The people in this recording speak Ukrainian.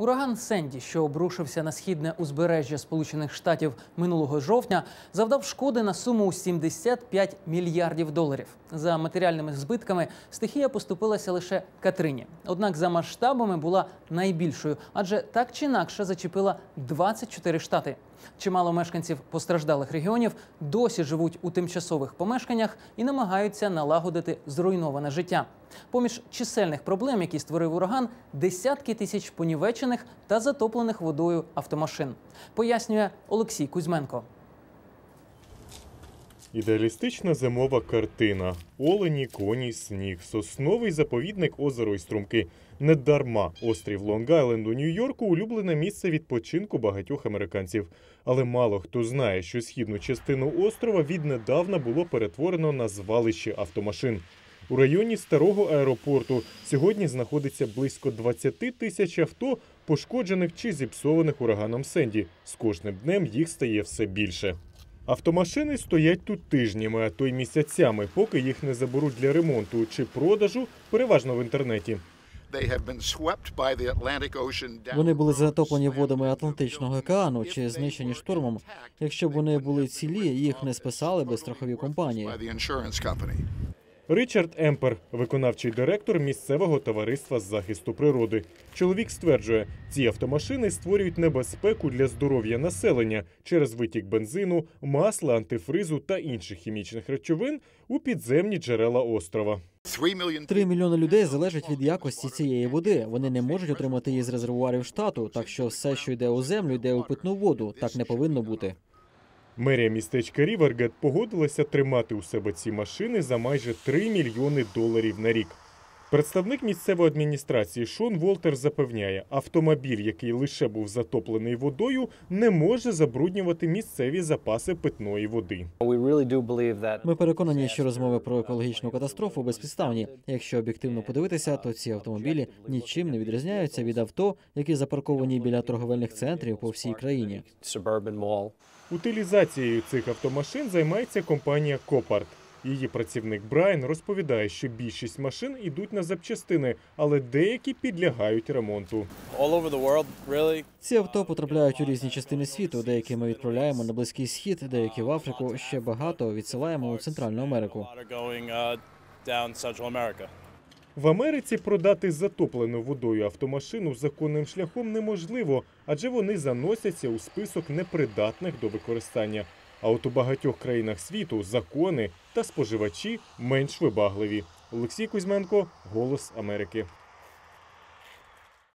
Ураган Сенді, що обрушився на східне узбережжя Сполучених Штатів минулого жовтня, завдав шкоди на суму у 75 мільярдів доларів. За матеріальними збитками стихія поступилася лише Катрині. Однак за масштабами була найбільшою, адже так чи інакше зачепила 24 штати. Чимало мешканців постраждалих регіонів досі живуть у тимчасових помешканнях і намагаються налагодити зруйноване життя. Поміж чисельних проблем, які створив ураган, десятки тисяч понівечених та затоплених водою автомашин. Пояснює Олексій Кузьменко. Ідеалістична зимова картина. Олені, коні, сніг, сосновий заповідник, озеро і струмки. Недарма острів Лонг-Айленд у Нью-Йорку улюблене місце відпочинку багатьох американців. Але мало хто знає, що східну частину острова віднедавна було перетворено на звалище автомашин. У районі старого аеропорту сьогодні знаходиться близько 20 тисяч авто, пошкоджених чи зіпсованих ураганом Сенді. З кожним днем їх стає все більше. Автомашини стоять тут тижнями, а то й місяцями, поки їх не заберуть для ремонту чи продажу, переважно в інтернеті. Вони були затоплені водами Атлантичного океану чи знищені штормом. Якщо б вони були цілі, їх не списали би страхові компанії. Ричард Емпер, виконавчий директор місцевого товариства з захисту природи. Чоловік стверджує, ці автомашини створюють небезпеку для здоров'я населення через витік бензину, масла, антифризу та інших хімічних речовин у підземні джерела острова. Три мільйони людей залежать від якості цієї води. Вони не можуть отримати її з резервуарів штату, так що все, що йде у землю, йде у питну воду. Так не повинно бути. Мерія містечка Рівергет погодилася тримати у себе ці машини за майже 3 мільйони доларів на рік. Представник місцевої адміністрації Шон Волтер запевняє, автомобіль, який лише був затоплений водою, не може забруднювати місцеві запаси питної води. Ми переконані, що розмови про екологічну катастрофу безпідставні. Якщо об'єктивно подивитися, то ці автомобілі нічим не відрізняються від авто, які запарковані біля торговельних центрів по всій країні. Утилізацією цих автомашин займається компанія Копарт. Її працівник Брайан розповідає, що більшість машин ідуть на запчастини, але деякі підлягають ремонту. Ці авто потрапляють у різні частини світу. Деякі ми відправляємо на близький схід, деякі в Африку. Ще багато відсилаємо у Центральну Америку. Uh. В Америці продати затоплену водою автомашину законним шляхом неможливо, адже вони заносяться у список непридатних до використання. А от у багатьох країнах світу закони та споживачі менш вибагливі. Олексій Кузьменко, Голос Америки.